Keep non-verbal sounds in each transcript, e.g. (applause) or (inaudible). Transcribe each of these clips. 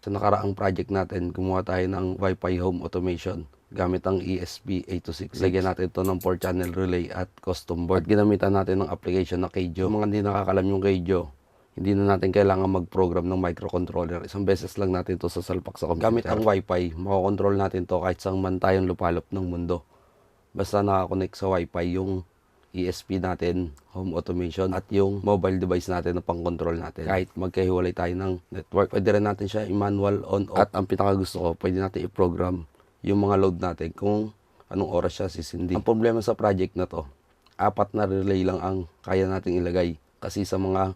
Sa nakaraang project natin, gumawa tayo ng Wi-Fi home automation gamit ang E ESP8266. Lagyan natin ito ng 4-channel relay at custom board. At ginamitan natin ng application na Keijo. Mga hindi nakakalam yung Keijo, hindi na natin kailangan mag-program ng microcontroller. Isang beses lang natin to sa salpak sa computer. Gamit ang Wi-Fi, makakontrol natin to kahit saan man tayong lupalop ng mundo. Basta nakakonect sa Wi-Fi yung ESP natin, home automation, at yung mobile device natin na pang-control natin. Kahit magkahiwalay tayo ng network, pwede rin natin siya i-manual on off. At ang pinaka gusto ko, pwede natin i-program yung mga load natin kung anong oras siya sisindi. Ang problema sa project na to, apat na relay lang ang kaya nating ilagay kasi sa mga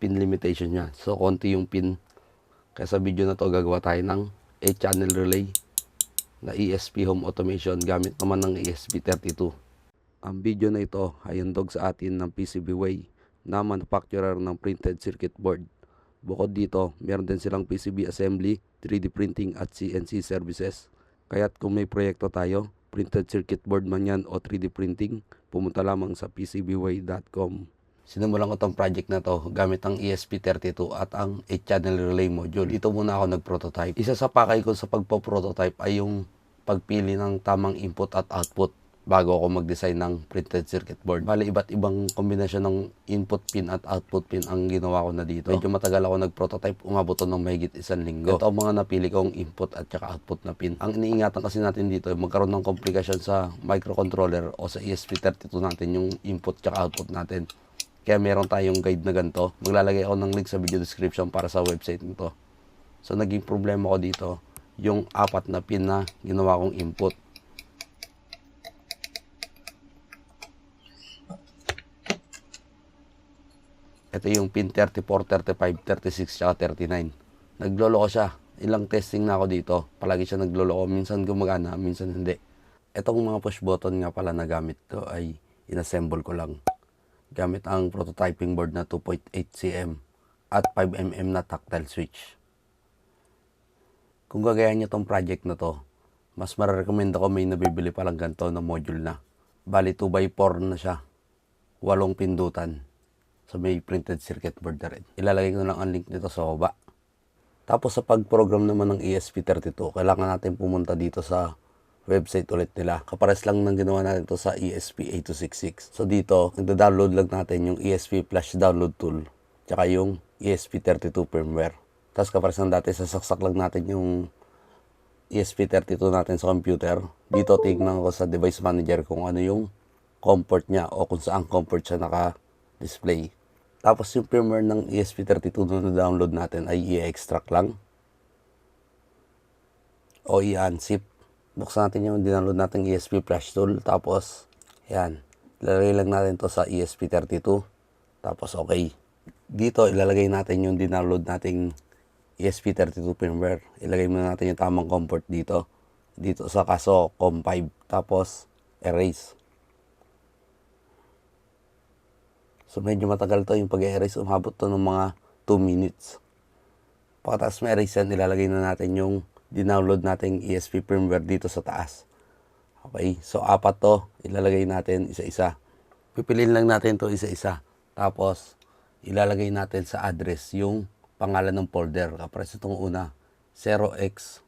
pin limitation niya. So, konti yung pin. Kaya sa video na to, gagawa tayo ng 8-channel relay na ESP home automation gamit naman ng ESP32. Ang video na ito ay handog sa atin ng PCBWay na manufacturer ng printed circuit board. Bukod dito, meron din silang PCB assembly, 3D printing at CNC services. Kaya't kung may proyekto tayo, printed circuit board man yan o 3D printing, pumunta lamang sa PCBWay.com. Sinimulan ko tong project na to gamit ang ESP32 at ang 8-channel relay module. Dito muna ako nag-prototype. Isa sa pakay ko sa pagpo-prototype ay yung pagpili ng tamang input at output bago ako mag-design ng printed circuit board. Bali, iba't ibang kombinasyon ng input pin at output pin ang ginawa ko na dito. Medyo matagal ako nag-prototype, umabot to ng mahigit isang linggo. Ito ang mga napili kong input at saka output na pin. Ang iniingatan kasi natin dito ay magkaroon ng komplikasyon sa microcontroller o sa ESP32 natin yung input at output natin. Kaya meron tayong guide na ganito. Maglalagay ako ng link sa video description para sa website nito. So naging problema ko dito yung apat na pin na ginawa kong input. Ito yung pin 34, 35, 36, tsaka 39. Nagloloko siya. Ilang testing na ako dito. Palagi siya nagloloko. Minsan gumagana, minsan hindi. Itong mga push button nga pala na gamit ko ay inassemble ko lang. Gamit ang prototyping board na 2.8 cm at 5 mm na tactile switch. Kung gagayan niyo tong project na to, mas mararecommend ako may nabibili palang ganito na module na. Bali 2x4 na siya. Walong pindutan sa may printed circuit board na rin. Ilalagay ko lang ang link nito sa baba. Tapos sa pag-program naman ng E ESP32, kailangan natin pumunta dito sa website ulit nila. Kapares lang ng ginawa natin to sa E ESP8266. So dito, nagda-download lang natin yung ESP Flash Download Tool, tsaka yung E ESP32 firmware. Tapos kapares ng dati, sasaksak lang natin yung E ESP32 natin sa computer. Dito tingnan ko sa device manager kung ano yung comfort niya o kung saan comfort siya naka-display. Tapos yung firmware ng E ESP32 na na-download natin ay i-extract lang o i-unzip. Buksan natin yung download natin ESP Flash Tool. Tapos, yan. Ilalagay lang natin to sa E ESP32. Tapos, okay. Dito, ilalagay natin yung download nating E ESP32 firmware. Ilagay muna natin yung tamang comfort dito. Dito sa kaso, COM5. Tapos, erase. So, medyo matagal to yung pag-erase. Umabot to ng mga 2 minutes. Pagkatapos may erase yan, ilalagay na natin yung dinownload nating ESP firmware dito sa taas. Okay, so apat to, ilalagay natin isa-isa. Pipiliin lang natin to isa-isa. Tapos, ilalagay natin sa address yung pangalan ng folder. Kapres itong una, 0x1000.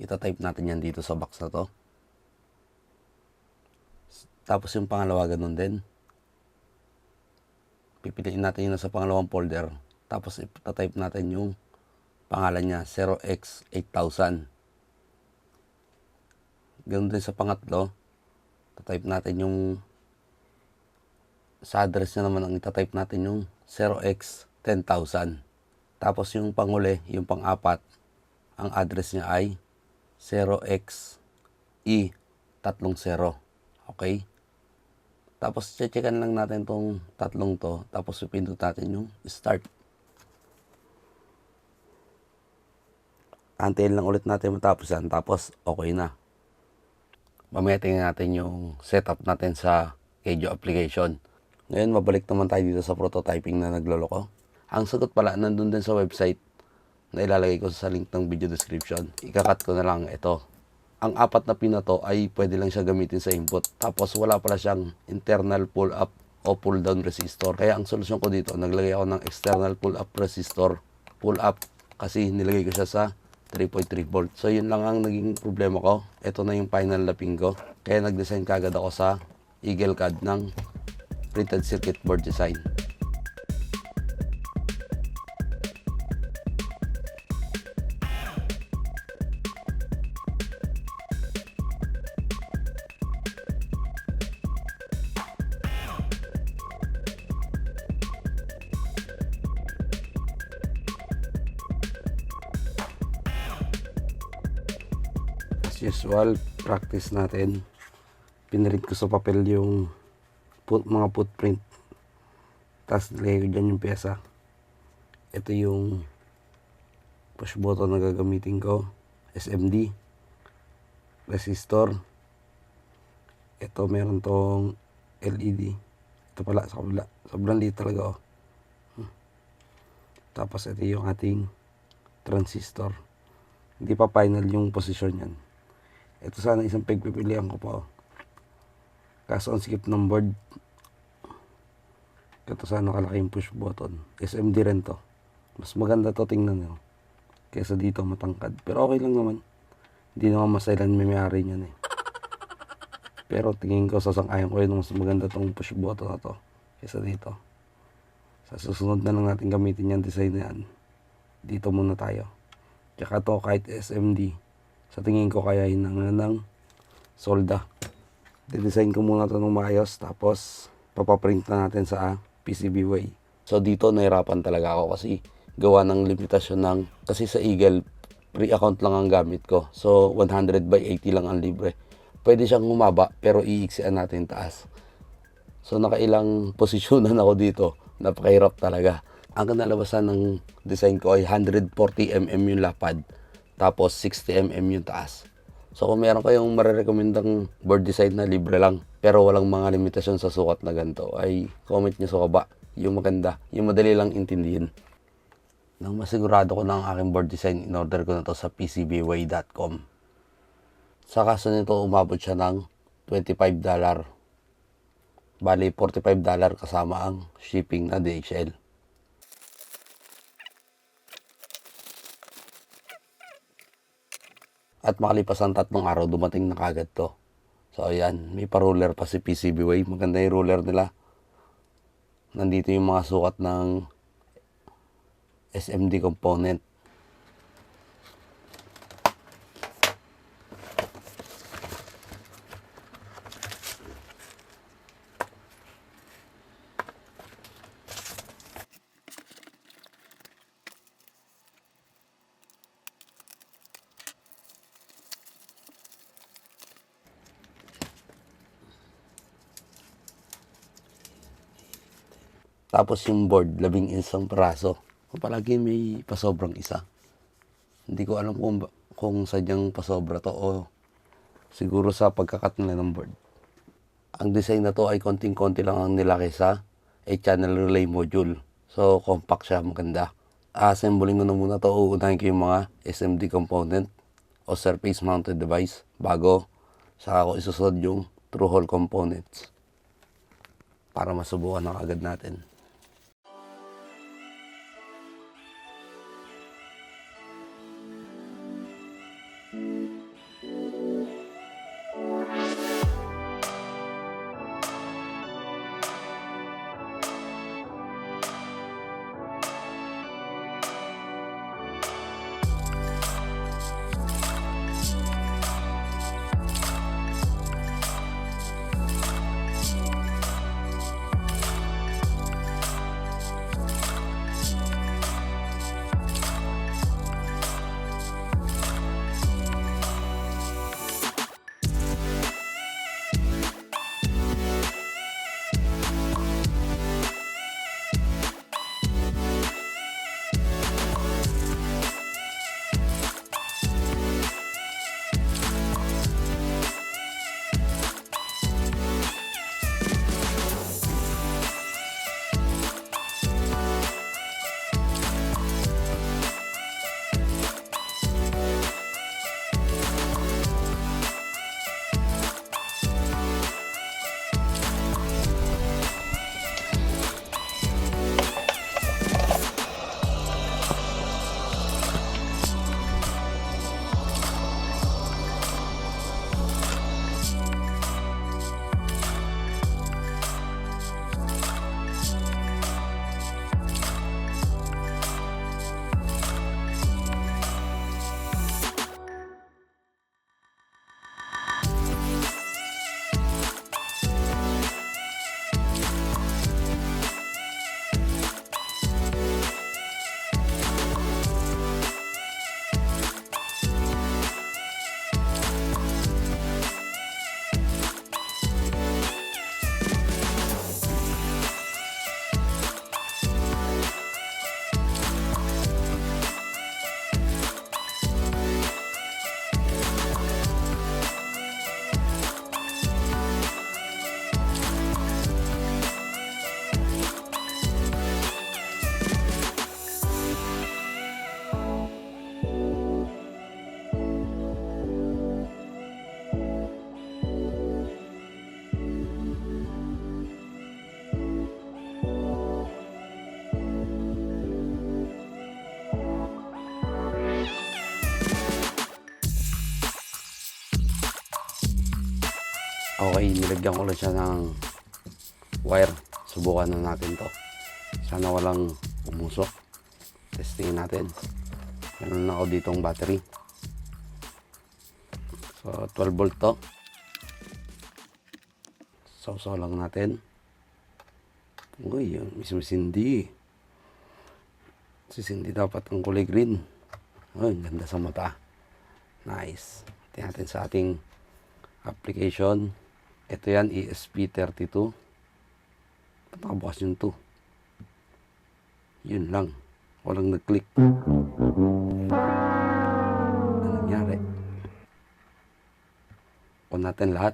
Ita-type natin yan dito sa box na to. Tapos yung pangalawa, ganun din. Pipiliin natin yung nasa pangalawang folder. Tapos ita-type natin yung pangalan niya 0x8000 ganun din sa pangatlo. Type natin yung sa address niya naman ang itatype natin yung 0x10000 tapos yung panguli yung pang-apat ang address niya ay 0xe30 okay tapos checkan lang natin tong tatlong to tapos pipindot natin yung start Antayin lang ulit natin matapos yan. Tapos, okay na. Mamaya tingnan natin yung setup natin sa Kejo application. Ngayon, mabalik naman tayo dito sa prototyping na nagloloko. Ang sagot pala, nandun din sa website na ilalagay ko sa link ng video description. Ikakat ko na lang ito. Ang apat na pin na to ay pwede lang siya gamitin sa input. Tapos wala pala siyang internal pull up o pull down resistor. Kaya ang solusyon ko dito, naglagay ako ng external pull up resistor, pull up kasi nilagay ko siya sa 3.3 volt. So yun lang ang naging problema ko. Ito na yung final laping ko. Kaya nag-design kagad ako sa Eagle CAD ng printed circuit board design. Usual, practice natin. Pinarit ko sa papel yung put, mga footprint. Tapos nilagay ko dyan yung pyesa. Ito yung push button na gagamitin ko. SMD. Resistor. Ito meron tong LED. Ito pala sa kabila. Sobrang liit talaga oh. Hmm. Tapos ito yung ating transistor. Hindi pa final yung posisyon yan. Ito sana isang pagpipilian ko pa. Oh. Kaso ang sikip ng board. Ito sana kalaki yung push button. SMD rin to. Mas maganda to tingnan nyo. Kesa dito matangkad. Pero okay lang naman. Hindi naman masailan may may-ari niyan eh. Pero tingin ko sasang-ayon ko yun mas maganda tong push button na to. Kesa dito. Sa susunod na lang natin gamitin yung design na yan. Dito muna tayo. Tsaka to kahit SMD. Sa tingin ko kaya hinangan ng solda. Didesign ko muna to ng maayos tapos papaprint na natin sa PCB way. So dito nahirapan talaga ako kasi gawa ng limitasyon ng kasi sa Eagle free account lang ang gamit ko. So 100 by 80 lang ang libre. Pwede siyang humaba pero iiksian natin taas. So nakailang (laughs) posisyonan ako dito. Napakahirap talaga. Ang kanalabasan ng design ko ay 140 mm yung lapad. Tapos 60 mm yung taas. So kung meron kayong marerekomendang board design na libre lang pero walang mga limitasyon sa sukat na ganito ay comment nyo sa baba. Yung maganda, yung madali lang intindihin. Nang masigurado ko na ang aking board design, in-order ko na to sa pcbway.com. Sa kaso nito, umabot siya ng $25. Bali, $45 kasama ang shipping na DHL. At makalipas ang tatlong araw, dumating na kagad to. So, ayan, may pa-ruler pa si PCB Way. Maganda yung ruler nila. Nandito yung mga sukat ng SMD component. Tapos yung board, labing isang peraso. Palagi may pasobrang isa. Hindi ko alam kung, kung sadyang pasobra to o siguro sa pagkakat nila ng board. Ang design na to ay konting-konti lang ang nilaki sa 8-channel relay module. So, compact siya, maganda. Assembling ko na muna to. Uunahin ko yung mga SMD component o surface mounted device bago saka ko isusunod yung through hole components para masubukan na agad natin. Okay, nilagyan ko lang siya ng wire. Subukan na natin to. Sana walang umusok. Testing natin. Meron na ako ditong battery. So, 12 volt to. Sausaw lang natin. Uy, yun, mismo Cindy. Si Cindy dapat ang kulay green. Uy, ganda sa mata. Nice. Tingnan natin sa ating application. Ito yan, E ESP32. Ba't nakabukas yung 2? Yun lang. Walang nag-click. Ano nangyari? On natin lahat.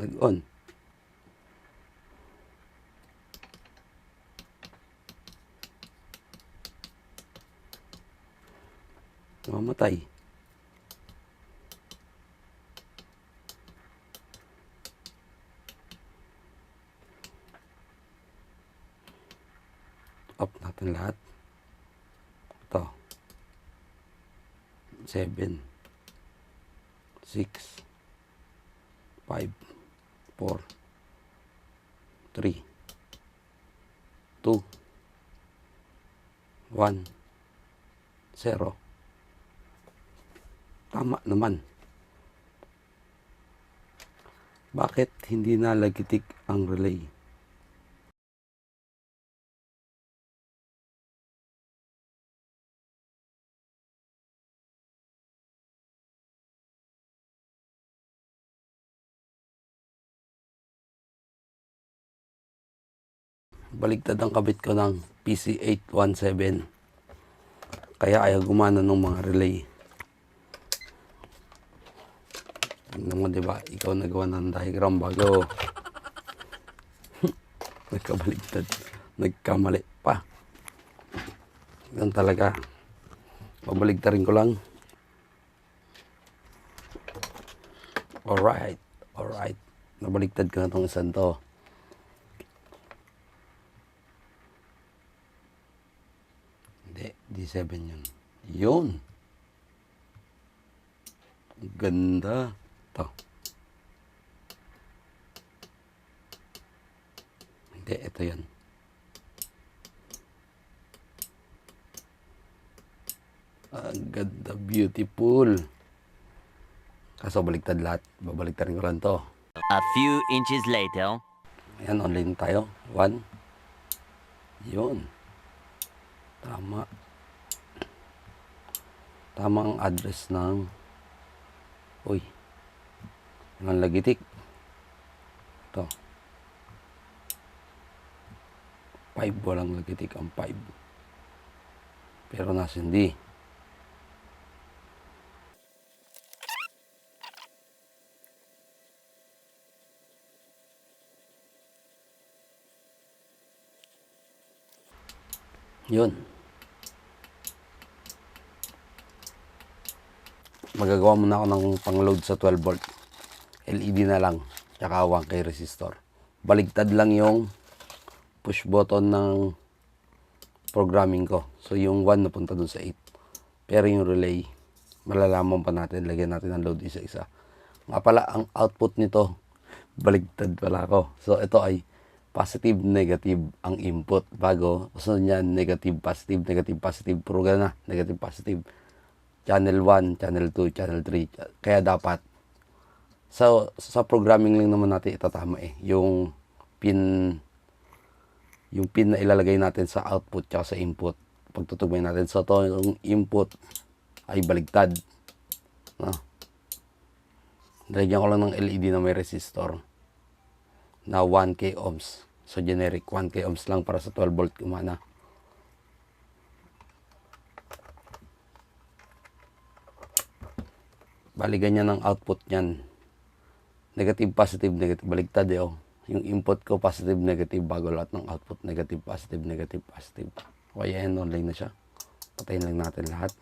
Nag-on. Mamatay. Up natin lahat. Ito. 7 6 5 4 3 2 1 0 Tama naman. Bakit hindi nalagitik ang relay? Baligtad ang kabit ko ng PC817. Kaya ayaw gumana ng mga relay. Tingnan mo, di ba? Ikaw nagawa ng diagram bago. (laughs) Nagkabaligtad. Nagkamali pa. Yan talaga. Pabaligtarin ko lang. Alright. Alright. Nabaligtad ko na tong isang to. Hindi. D7 yun. Yun. Ganda. Ito. Hindi, ito yan. Ang ganda, beautiful. Kaso baligtad lahat. Babaligtad rin ko lang to. A few inches later. Ayan, online tayo. One. Yun. Tama. Tama ang address ng... Uy. Ang lagitik. Ito. 5 walang lagitik ang 5. Pero nasa hindi. Yun. Magagawa muna ako ng pang-load sa 12 volt. LED na lang. Tsaka 1K resistor. Baligtad lang yung push button ng programming ko. So yung 1 napunta dun sa 8. Pero yung relay, malalaman pa natin. Lagyan natin ng load isa-isa. Nga pala, ang output nito, baligtad pala ako. So ito ay positive, negative ang input. Bago, sunod niyan, negative, positive, negative, positive. Puro na, negative, positive. Channel 1, channel 2, channel 3. Kaya dapat, so, sa programming lang naman natin itatama eh. Yung pin, yung pin na ilalagay natin sa output tsaka sa input. Pagtutugmay natin. So, to yung input ay baligtad. No? Lagyan ko lang ng LED na may resistor na 1K ohms. So generic 1K ohms lang para sa 12 volt gumana. Bali ganyan ang output niyan. Negative, positive, negative. Baligtad eh oh. Yung input ko positive, negative bago lahat ng output negative, positive, negative, positive. O yan, online na siya. Patayin lang natin lahat.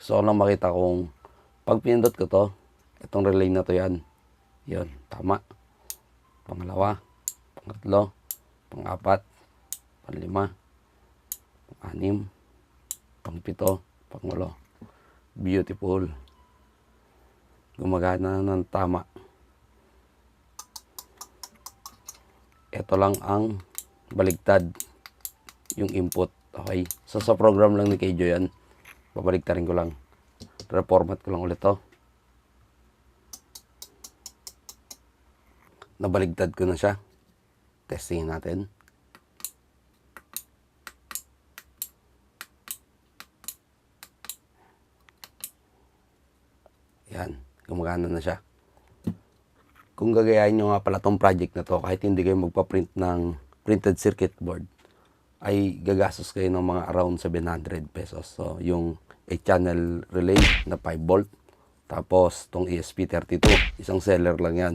Gusto ko lang makita kung pag pinindot ko to, itong relay na to yan. Yun, tama pangalawa, pangatlo, pangapat, panlima, panganim, pangpito, pangwalo. Beautiful. Gumagana ng tama. Ito lang ang baligtad yung input. Okay. So sa program lang ni Kejo yan. Babaligtarin ko lang. Reformat ko lang ulit to. Nabaligtad ko na siya. Testingin natin. Yan, gumagana na siya. Kung gagayahin nyo nga pala tong project na to, kahit hindi kayo magpa-print ng printed circuit board, ay gagastos kayo ng mga around 700 pesos. So, yung 8-channel relay na 5 volt, tapos tong ESP32, isang seller lang yan.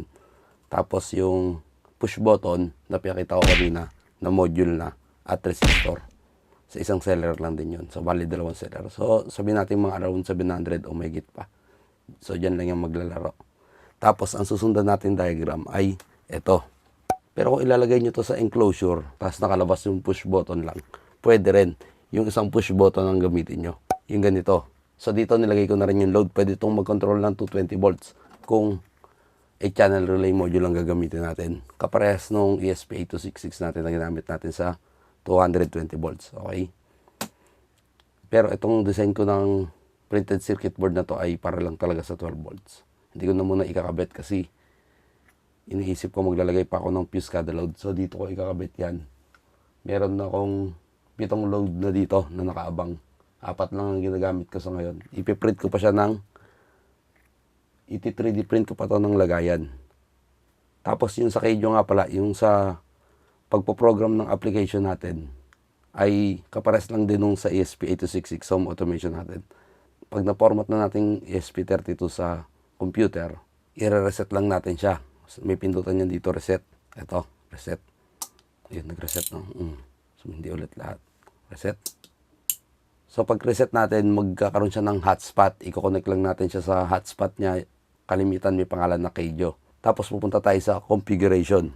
Tapos yung push button na pinakita ko kanina, na module na, at resistor. Sa isang seller lang din yun. So, bali dalawang seller. So, sabihin natin mga around 700 o may git pa. So, dyan lang yung maglalaro. Tapos, ang susundan natin diagram ay ito. Pero kung ilalagay nyo to sa enclosure, tapos nakalabas yung push button lang, pwede rin. Yung isang push button ang gamitin nyo. Yung ganito. So, dito nilagay ko na rin yung load. Pwede itong mag-control ng 220 volts. Kung 8-channel relay module ang gagamitin natin. Kaparehas nung E ESP8266 natin na ginamit natin sa 220 volts. Okay? Pero itong design ko ng printed circuit board na to ay para lang talaga sa 12 volts. Hindi ko na muna ikakabit kasi iniisip ko maglalagay pa ako ng fuse kada load. So dito ko ikakabit yan. Meron na akong pitong load na dito na nakaabang. Apat lang ang ginagamit ko sa ngayon. Ipiprint ko pa siya ng iti-3D print ko pa to ng lagayan. Tapos yung sa Kejo nga pala, yung sa pagpo-program ng application natin ay kapares lang din nung sa E ESP8266 home automation natin. Pag na-format na natin ESP32 sa computer, i-reset lang natin siya. May pindutan yan dito, reset. Ito, reset. Ayun, nag-reset no. Mm. So, hindi ulit lahat. Reset. So, pag reset natin, magkakaroon siya ng hotspot. Iko-connect lang natin siya sa hotspot niya. Kalimitan may pangalan na Kejo. Tapos pupunta tayo sa configuration.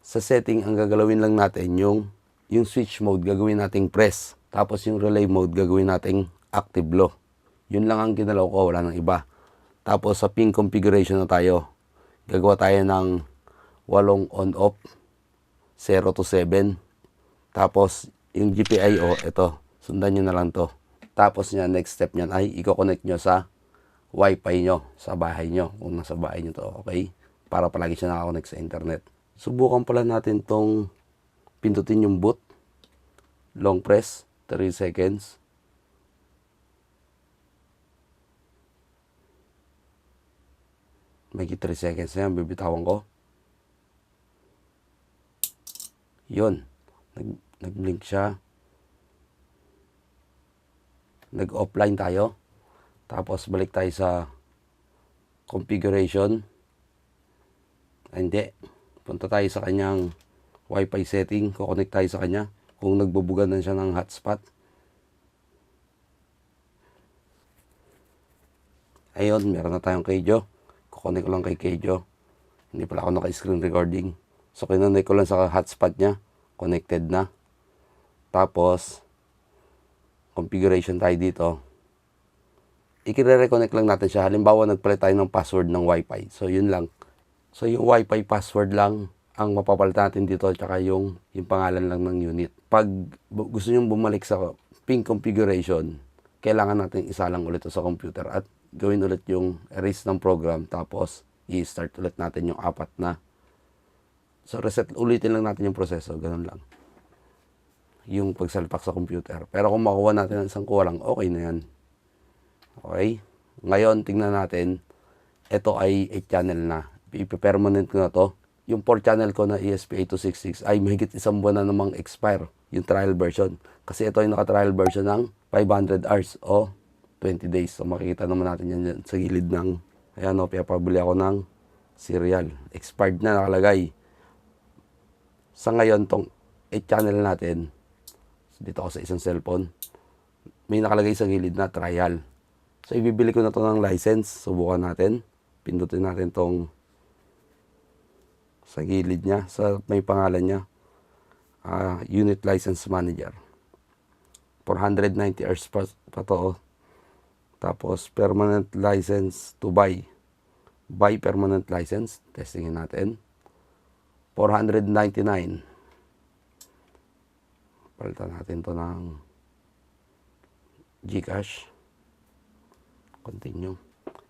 Sa setting, ang gagalawin lang natin yung yung switch mode gagawin nating press. Tapos yung relay mode gagawin nating active low. Yun lang ang ginalaw ko, wala nang iba. Tapos sa pin configuration na tayo. Gagawa tayo ng walong on-off, 0 to 7. Tapos yung GPIO, ito, sundan nyo na lang to. Tapos niya, next step niyan ay i-connect nyo sa wifi nyo, sa bahay nyo. Kung nasa bahay nyo to, okay? Para palagi siya nakakonect sa internet. Subukan pala natin tong pindutin yung boot. Long press, 3 seconds. May 3 seconds na yan, bibitawan ko. Yun. Nag, nag-blink siya. Nag-offline tayo. Tapos balik tayo sa configuration. Ay, Hindi. Punta tayo sa kanyang wifi setting. Kukonect tayo sa kanya. Kung nagbubugan na siya ng hotspot. Ayun, meron na tayong Kejo. Kukonect ko lang kay Kejo. Hindi pala ako naka-screen recording. So, kinonect ko lang sa hotspot niya. Connected na. Tapos, configuration tayo dito. Ikire-reconnect lang natin siya. Halimbawa, nagpalit tayo ng password ng Wi-Fi. So, yun lang. So, yung Wi-Fi password lang ang mapapalit natin dito tsaka yung, yung pangalan lang ng unit. Pag gusto nyo bumalik sa ping configuration, kailangan natin isa lang ulit sa computer at gawin ulit yung erase ng program tapos i-start ulit natin yung apat na. So, reset ulitin lang natin yung proseso. Ganun lang. Yung pagsalpak sa computer. Pero kung makuha natin ng isang kuha lang, okay na yan. Okay? Ngayon, tingnan natin. Ito ay 8 channel na. Ipi-permanent ko na to. Yung 4 channel ko na E ESP8266 ay mahigit isang buwan na namang expire. Yung trial version. Kasi ito ay naka-trial version ng 500 hours o 20 days. So makikita naman natin yan sa gilid ng ayan o, pabili ako ng serial. Expired na nakalagay. Sa ngayon, tong 8 channel natin, dito ako sa isang cellphone, may nakalagay sa gilid na trial. So, ibibili ko na to ng license. Subukan natin. Pindutin natin tong sa gilid niya, sa may pangalan niya. Ah, Unit License Manager. 490 hours pa, pa to. Tapos, permanent license to buy. Buy permanent license. Testingin natin. 499. Palitan natin to ng Gcash. Continue.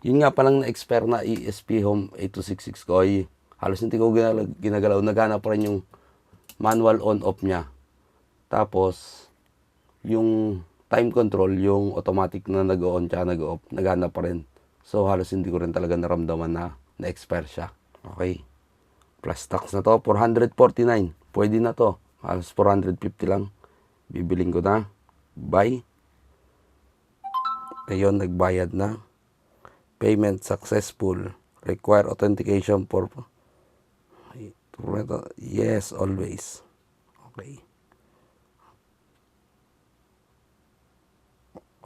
Yun nga palang na-expire na ESP Home 8266 ko ay halos hindi ko ginagalaw. Nagana pa rin yung manual on-off niya. Tapos, yung time control, yung automatic na nag-on tsaka nag-off, nagana pa rin. So, halos hindi ko rin talaga naramdaman na na-expire siya. Okay. Plus tax na to, 449. Pwede na to. Halos 450 lang. Bibiling ko na. Buy. Ayun, nagbayad na. Payment successful. Require authentication for... Yes, always. Okay.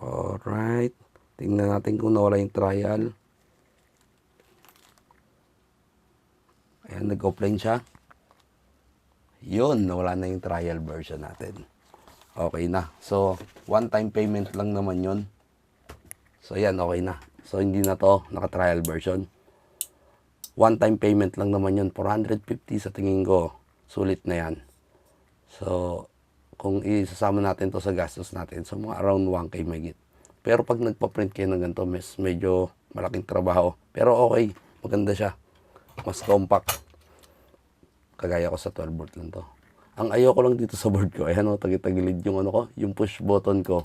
Alright. Tingnan natin kung nawala yung trial. Ayan, nag-offline siya. Yun, nawala na yung trial version natin. Okay na. So, one-time payment lang naman yun. So, ayan, okay na. So, hindi na to naka-trial version. One-time payment lang naman yun. 450 sa tingin ko. Sulit na yan. So, kung isasama natin to sa gastos natin, so mga around 1K may Pero pag nagpa-print kayo ng ganito, mes, medyo malaking trabaho. Pero okay, maganda siya. Mas compact. Kagaya ko sa 12 volt lang to. Ang ayoko lang dito sa board ko, ayan o, tagitagilid yung ano ko, yung push button ko,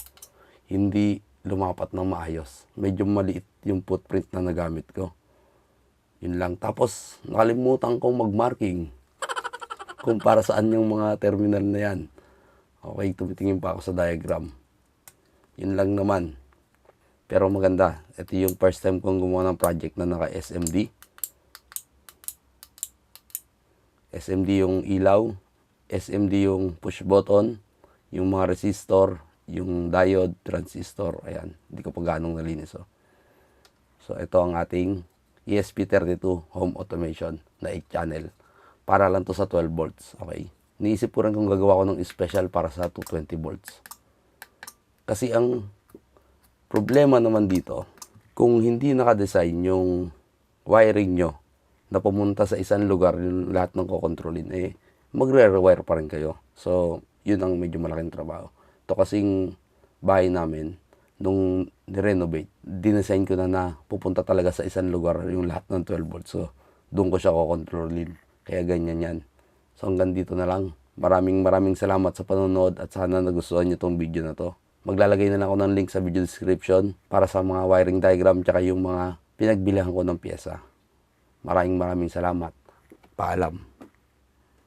hindi lumapat ng maayos. Medyo maliit yung footprint na nagamit ko. Yun lang. Tapos, nakalimutan kong mag-marking kung para saan yung mga terminal na yan. Okay, tumitingin pa ako sa diagram. Yun lang naman. Pero maganda. Ito yung first time kong gumawa ng project na naka-SMD. SMD yung ilaw. SMD yung push button. Yung mga resistor. Yung diode, transistor. Ayan. Hindi ko pa ganong nalinis. Oh. So, ito ang ating ESP32 home automation na 8 channel. Para lang to sa 12 volts. Okay. Niisip ko rin kung gagawa ko ng special para sa 220 volts. Kasi ang problema naman dito, kung hindi nakadesign yung wiring nyo na pumunta sa isang lugar yung lahat ng kokontrolin, eh, magre-rewire pa rin kayo. So, yun ang medyo malaking trabaho. Ito kasing bahay namin, nung ni-renovate, dinesign ko na na pupunta talaga sa isang lugar yung lahat ng 12 volts. So, doon ko siya kokontrolin. Kaya ganyan yan. So hanggang dito na lang. Maraming maraming salamat sa panonood at sana nagustuhan nyo tong video na to. Maglalagay na lang ako ng link sa video description para sa mga wiring diagram tsaka yung mga pinagbilihan ko ng pyesa. Maraming maraming salamat. Paalam.